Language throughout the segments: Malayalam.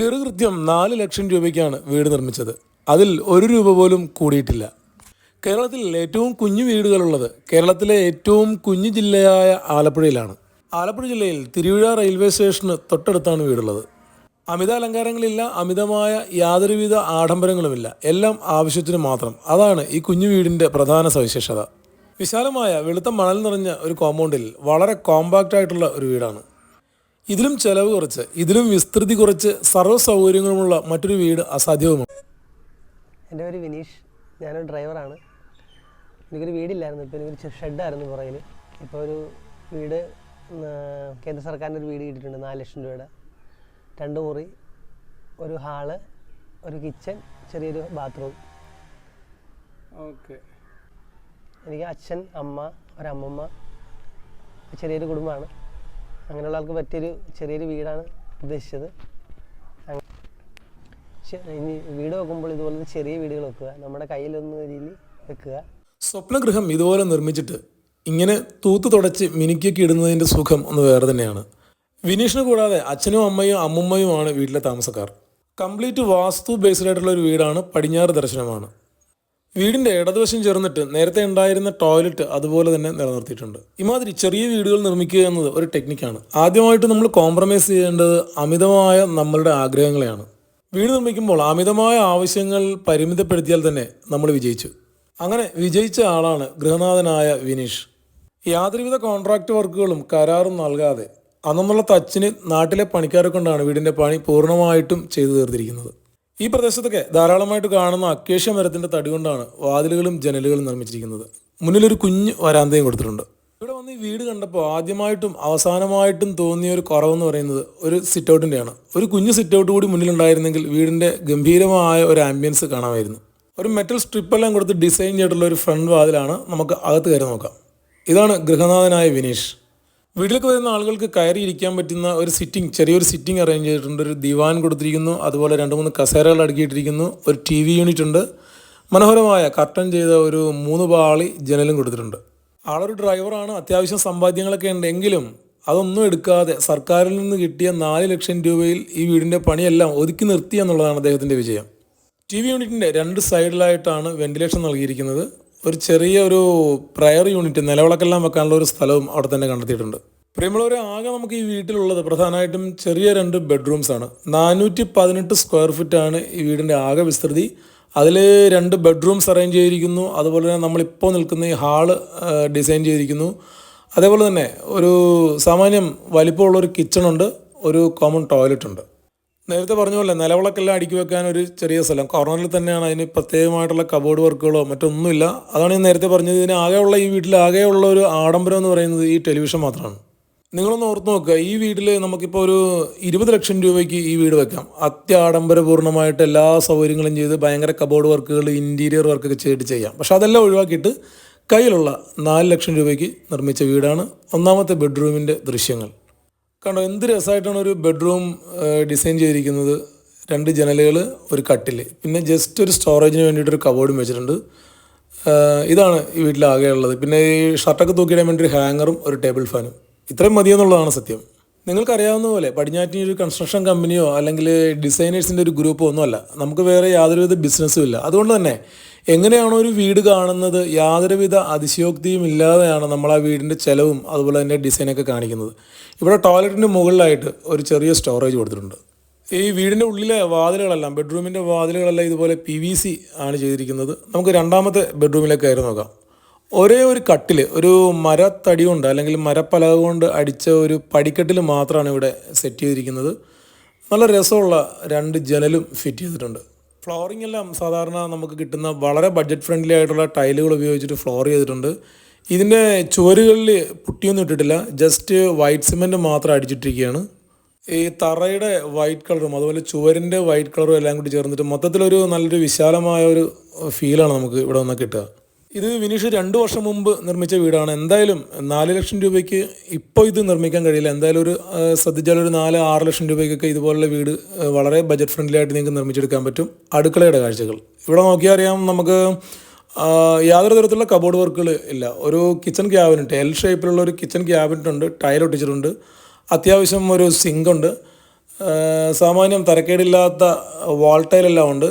കൃത്യം നാല് ലക്ഷം രൂപയ്ക്കാണ് വീട് നിർമ്മിച്ചത്. അതിൽ ഒരു രൂപ പോലും കൂടിയിട്ടില്ല. കേരളത്തിൽ ഏറ്റവും കുഞ്ഞു വീടുകളുള്ളത് കേരളത്തിലെ ഏറ്റവും കുഞ്ഞു ജില്ലയായ ആലപ്പുഴയിലാണ്. ആലപ്പുഴ ജില്ലയിൽ തിരുവിഴ റെയിൽവേ സ്റ്റേഷന് തൊട്ടടുത്താണ് വീടുള്ളത്. അമിത അലങ്കാരങ്ങളില്ല അമിതമായ യാതൊരുവിധ ആഡംബരങ്ങളുമില്ല. എല്ലാം ആവശ്യത്തിന് മാത്രം. അതാണ് ഈ കുഞ്ഞു വീടിന്റെ പ്രധാന സവിശേഷത. വിശാലമായ വെളുത്ത മണൽ നിറഞ്ഞ ഒരു കോമ്പൗണ്ടിൽ വളരെ കോമ്പാക്റ്റ് ആയിട്ടുള്ള ഒരു വീടാണ്. ഇതിലും ചെലവ് കുറച്ച് ഇതിലും വിസ്തൃതി കുറച്ച് സർവ സൗകര്യങ്ങളുമുള്ള മറ്റൊരു വീട് അസാധ്യവുമാണ്. എന്റെ പേര് വിനീഷ് ഞാനൊരു ഡ്രൈവറാണ്. എനിക്കൊരു വീടില്ലായിരുന്നു ഇപ്പോൾ എനിക്കൊരു ഷെഡായിരുന്നു പുറകിൽ ഇപ്പോൾ ഒരു വീട് കേന്ദ്ര സർക്കാരിന്റെ ഒരു വീട് കിട്ടിയിട്ടുണ്ട് നാല് ലക്ഷം രൂപയുടെ. രണ്ട് മുറി ഒരു ഹാൾ ഒരു കിച്ചൺ ചെറിയൊരു ബാത്റൂം. ഓക്കെ. എനിക്ക് അച്ഛൻ അമ്മ ഒരമ്മമ്മ ചെറിയൊരു കുടുംബമാണ്. അങ്ങനെയുള്ള ആൾക്ക് പറ്റിയൊരു ചെറിയൊരു വീടാണ് ഉദ്ദേശിച്ചത്. ഇനി വീട് വെക്കുമ്പോൾ ഇതുപോലെ ചെറിയ വീടുകൾ വെക്കുക. നമ്മുടെ കയ്യിലൊന്നും രീതിയിൽ വെക്കുക. സ്വപ്നഗൃഹം ഇതുപോലെ നിർമ്മിച്ചിട്ട് ഇങ്ങനെ തൂത്ത് തുടച്ച് മിനുക്കിയൊക്കെ ഇടുന്നതിന്റെ സുഖം ഒന്ന് വേറെ തന്നെയാണ്. വിനീഷിന് കൂടാതെ അച്ഛനും അമ്മയും അമ്മുമ്മയുമാണ് വീട്ടിലെ താമസക്കാർ. കംപ്ലീറ്റ് വാസ്തു ബേസ്ഡ് ആയിട്ടുള്ള ഒരു വീടാണ് പടിഞ്ഞാറ് ദർശനമാണ്. വീടിന്റെ ഇടതുവശം ചേർന്നിട്ട് നേരത്തെ ഉണ്ടായിരുന്ന ടോയ്ലറ്റ് അതുപോലെ തന്നെ നിലനിർത്തിയിട്ടുണ്ട്. ഇമാതിരി ചെറിയ വീടുകൾ നിർമ്മിക്കുക എന്നത് ഒരു ടെക്നിക്കാണ് ആദ്യമായിട്ട് നമ്മൾ കോംപ്രമൈസ് ചെയ്യേണ്ടത് അമിതമായ നമ്മളുടെ ആഗ്രഹങ്ങളെയാണ്. വീട് നിർമ്മിക്കുമ്പോൾ അമിതമായ ആവശ്യങ്ങൾ പരിമിതപ്പെടുത്തിയാൽ തന്നെ നമ്മൾ വിജയിച്ചു. അങ്ങനെ വിജയിച്ച ആളാണ് ഗൃഹനാഥനായ വിനീഷ്. യാതൊരുവിധ കോൺട്രാക്ട് വർക്കുകളും കരാറും നൽകാതെ അന്നുള്ള തച്ചിന് നാട്ടിലെ പണിക്കാരെ കൊണ്ടാണ് വീടിന്റെ പണി പൂർണമായിട്ടും ചെയ്തു തീർത്തിരിക്കുന്നത്. ഈ പ്രദേശത്തൊക്കെ ധാരാളമായിട്ട് കാണുന്ന അക്കേഷ്യ മരത്തിന്റെ തടി കൊണ്ടാണ് വാതിലുകളും ജനലുകളും നിർമ്മിച്ചിരിക്കുന്നത്. മുന്നിലൊരു കുഞ്ഞ് വരാന്തയും കൊടുത്തിട്ടുണ്ട്. ഇവിടെ വന്ന് ഈ വീട് കണ്ടപ്പോൾ ആദ്യമായിട്ടും അവസാനമായിട്ടും തോന്നിയ ഒരു കുറവെന്ന് പറയുന്നത് ഒരു സിറ്റ് ഔട്ടിന്റെയാണ് ഒരു കുഞ്ഞ് സിറ്റ് ഔട്ട് കൂടി മുന്നിലുണ്ടായിരുന്നെങ്കിൽ വീടിന്റെ ഗംഭീരമായ ഒരു ആംബിയൻസ് കാണാമായിരുന്നു. ഒരു മെറ്റൽ സ്ട്രിപ്പെല്ലാം കൊടുത്ത് ഡിസൈൻ ചെയ്തിട്ടുള്ള ഒരു ഫ്രണ്ട് വാതിലാണ് നമുക്ക് അകത്ത് കയറി നോക്കാം. ഇതാണ് ഗൃഹനാഥനായ വിനീഷ്. വീട്ടിലേക്ക് വരുന്ന ആളുകൾക്ക് കയറി ഇരിക്കാൻ പറ്റുന്ന ഒരു സിറ്റിംഗ് ചെറിയൊരു സിറ്റിംഗ് അറേഞ്ച് ചെയ്തിട്ടുണ്ട്. ഒരു ദിവാൻ കൊടുത്തിരിക്കുന്നു. അതുപോലെ രണ്ട് മൂന്ന് കസേരകൾ അടുക്കിയിട്ടിരിക്കുന്നു. ഒരു ടി വി യൂണിറ്റ് ഉണ്ട്. മനോഹരമായ കർട്ടൻ ചെയ്ത ഒരു മൂന്ന് പാളി ജനലും കൊടുത്തിട്ടുണ്ട്. ആളൊരു ഡ്രൈവറാണ് അത്യാവശ്യം സമ്പാദ്യങ്ങളൊക്കെ ഉണ്ട്. എങ്കിലും അതൊന്നും എടുക്കാതെ സർക്കാരിൽ നിന്ന് കിട്ടിയ നാല് ലക്ഷം രൂപയിൽ ഈ വീടിന്റെ പണിയെല്ലാം ഒതുക്കി നിർത്തി എന്നുള്ളതാണ് അദ്ദേഹത്തിന്റെ വിജയം. ടി വി യൂണിറ്റിന്റെ രണ്ട് സൈഡിലായിട്ടാണ് വെന്റിലേഷൻ നൽകിയിരിക്കുന്നത്. ഒരു ചെറിയ ഒരു പ്രയർ യൂണിറ്റ് നിലവിളക്കെല്ലാം വെക്കാനുള്ള ഒരു സ്ഥലവും അവിടെ തന്നെ കണ്ടെത്തിയിട്ടുണ്ട്. പ്രിയമുള്ളവരെ ആകെ നമുക്ക് ഈ വീട്ടിലുള്ളത് പ്രധാനമായിട്ടും ചെറിയ രണ്ട് ബെഡ്റൂംസ് ആണ്. നാനൂറ്റി പതിനെട്ട് സ്ക്വയർ ആണ് ഈ വീടിന്റെ ആകെ വിസ്തൃതി. അതിൽ രണ്ട് ബെഡ്റൂംസ് അറേഞ്ച് ചെയ്തിരിക്കുന്നു. അതുപോലെ തന്നെ നമ്മളിപ്പോൾ നിൽക്കുന്ന ഈ ഹാൾ ഡിസൈൻ ചെയ്തിരിക്കുന്നു. അതേപോലെ തന്നെ ഒരു സാമാന്യം വലിപ്പമുള്ള ഒരു കിച്ചണുണ്ട് ഒരു കോമൺ ടോയ്ലറ്റ് ഉണ്ട്. നേരത്തെ പറഞ്ഞ പോലെ നിലവിളക്കെല്ലാം അടുക്കി വെക്കാൻ ഒരു ചെറിയ സ്ഥലം. കോർണറിൽ തന്നെയാണ് അതിന് പ്രത്യേകമായിട്ടുള്ള കബോർഡ് വർക്കുകളോ മറ്റൊന്നുമില്ല. അതാണ് ഞാൻ നേരത്തെ പറഞ്ഞത്. ഇതിന് ആകെയുള്ള ഈ വീട്ടിൽ ആകെയുള്ള ഒരു ആഡംബരം എന്ന് പറയുന്നത് ഈ ടെലിവിഷൻ മാത്രമാണ്. നിങ്ങളൊന്ന് ഓർത്ത് നോക്കുക. ഈ വീട്ടിൽ നമുക്കിപ്പോൾ ഒരു ഇരുപത് ലക്ഷം രൂപയ്ക്ക് ഈ വീട് വെക്കാം. അത്യാഡംബരപൂർണമായിട്ട് എല്ലാ സൗകര്യങ്ങളും ചെയ്ത് ഭയങ്കര കബോർഡ് വർക്കുകൾ ഇന്റീരിയർ വർക്കൊക്കെ ചെയ്തിട്ട് ചെയ്യാം. പക്ഷെ അതെല്ലാം ഒഴിവാക്കിയിട്ട് കയ്യിലുള്ള നാല് ലക്ഷം രൂപയ്ക്ക് നിർമ്മിച്ച വീടാണ് ഒന്നാമത്തെ ബെഡ്റൂമിന്റെ ദൃശ്യങ്ങൾ. കണ്ടോ എന്ത് രസമായിട്ടാണ് ഒരു ബെഡ്റൂം ഡിസൈൻ ചെയ്തിരിക്കുന്നത്. രണ്ട് ജനലുകൾ ഒരു കട്ടിൽ പിന്നെ ജസ്റ്റ് ഒരു സ്റ്റോറേജിന് വേണ്ടിയിട്ട് ഒരു കബോർഡും വെച്ചിട്ടുണ്ട്. ഇതാണ് ഈ വീട്ടിലാകെ ഉള്ളത്. പിന്നെ ഈ ഷർട്ടൊക്കെ തൂക്കിയിടാൻ വേണ്ടി ഒരു ഹാങ്ങറും ഒരു ടേബിൾ ഫാനും ഇത്രയും മതിയെന്നുള്ളതാണ് സത്യം. നിങ്ങൾക്കറിയാവുന്ന പോലെ പടിഞ്ഞാറ്റിന് ഒരു കൺസ്ട്രക്ഷൻ കമ്പനിയോ അല്ലെങ്കിൽ ഡിസൈനേഴ്സിന്റെ ഒരു ഗ്രൂപ്പോ ഒന്നുമല്ല. നമുക്ക് വേറെ യാതൊരുവിധ ബിസിനസ്സും ഇല്ല. അതുകൊണ്ട് തന്നെ എങ്ങനെയാണോ ഒരു വീട് കാണുന്നത് യാതൊരുവിധ അതിശയോക്തിയും ഇല്ലാതെയാണ് നമ്മൾ ആ വീടിന്റെ ചിലവും അതുപോലെ തന്നെ ഡിസൈനൊക്കെ കാണിക്കുന്നത്. ഇവിടെ ടോയ്ലറ്റിന്റെ മുകളിലായിട്ട് ഒരു ചെറിയ സ്റ്റോറേജ് കൊടുത്തിട്ടുണ്ട്. ഈ വീടിന്റെ ഉള്ളിലെ വാതിലുകളെല്ലാം ബെഡ്റൂമിന്റെ വാതിലുകളെല്ലാം ഇതുപോലെ പി വി സി ആണ് ചെയ്തിരിക്കുന്നത്. നമുക്ക് രണ്ടാമത്തെ ബെഡ്റൂമിലേക്ക് കയറി നോക്കാം. ഒരേ ഒരു കട്ടിൽ ഒരു മരത്തടി കൊണ്ട് അല്ലെങ്കിൽ മരപ്പലക കൊണ്ട് അടിച്ച ഒരു പടിക്കെട്ടിൽ മാത്രമാണ് ഇവിടെ സെറ്റ് ചെയ്തിരിക്കുന്നത്. നല്ല രസമുള്ള രണ്ട് ജനലും ഫിറ്റ് ചെയ്തിട്ടുണ്ട്. ഫ്ലോറിംഗ് എല്ലാം സാധാരണ നമുക്ക് കിട്ടുന്ന വളരെ ബഡ്ജറ്റ് ഫ്രണ്ട്ലി ആയിട്ടുള്ള ടൈലുകൾ ഉപയോഗിച്ചിട്ട് ഫ്ലോർ ചെയ്തിട്ടുണ്ട്. ഇതിന്റെ ചുവരുകളിൽ പുട്ടിയൊന്നും ഇട്ടിട്ടില്ല ജസ്റ്റ് വൈറ്റ് സിമെന്റ് മാത്രം അടിച്ചിട്ടിരിക്കുകയാണ്. ഈ തറയുടെ വൈറ്റ് കളറും അതുപോലെ ചുവരിന്റെ വൈറ്റ് കളറും എല്ലാം കൂടി ചേർന്നിട്ട് മൊത്തത്തിലൊരു നല്ലൊരു വിശാലമായ ഒരു ഫീലാണ് നമുക്ക് ഇവിടെ വന്നാൽ കിട്ടുക. ഇത് വിനീഷ് രണ്ട് വർഷം മുമ്പ് നിർമ്മിച്ച വീടാണ്. എന്തായാലും നാല് ലക്ഷം രൂപയ്ക്ക് ഇപ്പോൾ ഇത് നിർമ്മിക്കാൻ കഴിയില്ല. എന്തായാലും ഒരു ശ്രദ്ധിച്ചാൽ ഒരു നാല് ആറ് ലക്ഷം രൂപയ്ക്കൊക്കെ ഇതുപോലുള്ള വീട് വളരെ ബജറ്റ് ഫ്രണ്ട്ലി ആയിട്ട് നിങ്ങൾക്ക് നിർമ്മിച്ചെടുക്കാൻ പറ്റും. അടുക്കളയുടെ കാഴ്ചകൾ. ഇവിടെ നോക്കിയാൽ അറിയാം നമുക്ക് യാതൊരു തരത്തിലുള്ള കബോർഡ് വർക്കുകൾ ഇല്ല. ഒരു കിച്ചൺ ക്യാബിനറ്റ് എൽ ഷേപ്പിലുള്ള ഒരു കിച്ചൺ ക്യാബിനറ്റ് ഉണ്ട് ടൈൽ ഒട്ടിച്ചിട്ടുണ്ട്. അത്യാവശ്യം ഒരു സിങ്ക് ഉണ്ട്. സാമാന്യം തരക്കേടില്ലാത്ത വാൾ ടൈലെല്ലാം ഉണ്ട്.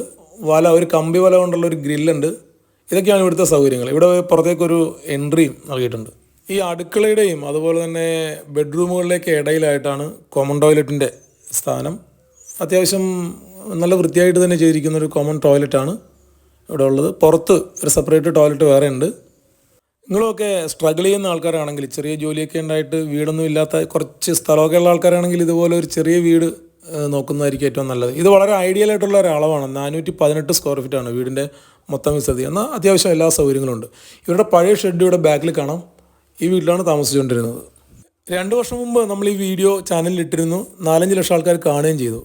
വല ഒരു കമ്പി വല കൊണ്ടുള്ള ഒരു ഗ്രില്ലുണ്ട് ഇതൊക്കെയാണ് ഇവിടുത്തെ സൗകര്യങ്ങൾ. ഇവിടെ പുറത്തേക്കൊരു എൻട്രിയും നൽകിയിട്ടുണ്ട്. ഈ അടുക്കളയുടെയും അതുപോലെ തന്നെ ബെഡ്റൂമുകളിലേക്ക് ഇടയിലായിട്ടാണ് കോമൺ ടോയ്ലറ്റിന്റെ സ്ഥാനം. അത്യാവശ്യം നല്ല വൃത്തിയായിട്ട് തന്നെ ചെയ്തിരിക്കുന്ന ഒരു കോമൺ ടോയ്ലറ്റാണ് ഇവിടെ ഉള്ളത്. പുറത്ത് ഒരു സെപ്പറേറ്റ് ടോയ്ലറ്റ് വേറെ ഉണ്ട്. നിങ്ങളൊക്കെ സ്ട്രഗിൾ ചെയ്യുന്ന ആൾക്കാരാണെങ്കിൽ ചെറിയ ജോലിയൊക്കെ ഉണ്ടായിട്ട് വീടൊന്നും ഇല്ലാത്ത കുറച്ച് സ്ഥലമൊക്കെ ഉള്ള ആൾക്കാരാണെങ്കിൽ ഇതുപോലെ ഒരു ചെറിയ വീട് നോക്കുന്നതായിരിക്കും ഏറ്റവും നല്ലത്. ഇത് വളരെ ഐഡിയൽ ആയിട്ടുള്ള ഒരു അളവാണ്. നാനൂറ്റി പതിനെട്ട് സ്ക്വയർ ആണ് വീടിന്റെ മൊത്തം വിസ്തൃതി. എന്നാൽ അത്യാവശ്യം എല്ലാ സൗകര്യങ്ങളും ഉണ്ട് ഇവരുടെ പഴയ ഷെഡ് ഇവിടെ ബാക്കിൽ കാണാം. ഈ വീട്ടിലാണ് താമസിച്ചുകൊണ്ടിരുന്നത്. രണ്ട് വർഷം മുമ്പ് നമ്മൾ ഈ വീഡിയോ ചാനലിൽ ഇട്ടിരുന്നു. നാലഞ്ച് ലക്ഷം ആൾക്കാർ കാണുകയും ചെയ്തു.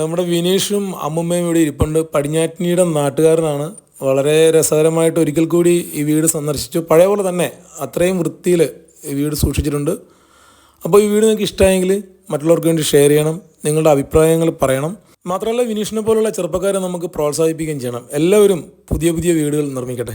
നമ്മുടെ വിനീഷും അമ്മുമ്മയും ഇവിടെ ഇരിപ്പുണ്ട്. പടിഞ്ഞാറ്റിനിയുടെ നാട്ടുകാരനാണ്. വളരെ രസകരമായിട്ട് ഒരിക്കൽ കൂടി ഈ വീട് സന്ദർശിച്ചു. പഴയ പോലെ തന്നെ അത്രയും വൃത്തിയിൽ ഈ വീട് സൂക്ഷിച്ചിട്ടുണ്ട്. അപ്പോൾ ഈ വീട് നിങ്ങൾക്ക് ഇഷ്ടമായെങ്കിൽ മറ്റുള്ളവർക്ക് വേണ്ടി ഷെയർ ചെയ്യണം നിങ്ങളുടെ അഭിപ്രായങ്ങൾ പറയണം. മാത്രമല്ല വിനീഷിനെ പോലുള്ള ചെറുപ്പക്കാരെ നമുക്ക് പ്രോത്സാഹിപ്പിക്കുകയും ചെയ്യണം. എല്ലാവരും പുതിയ പുതിയ വീടുകൾ നിർമ്മിക്കട്ടെ.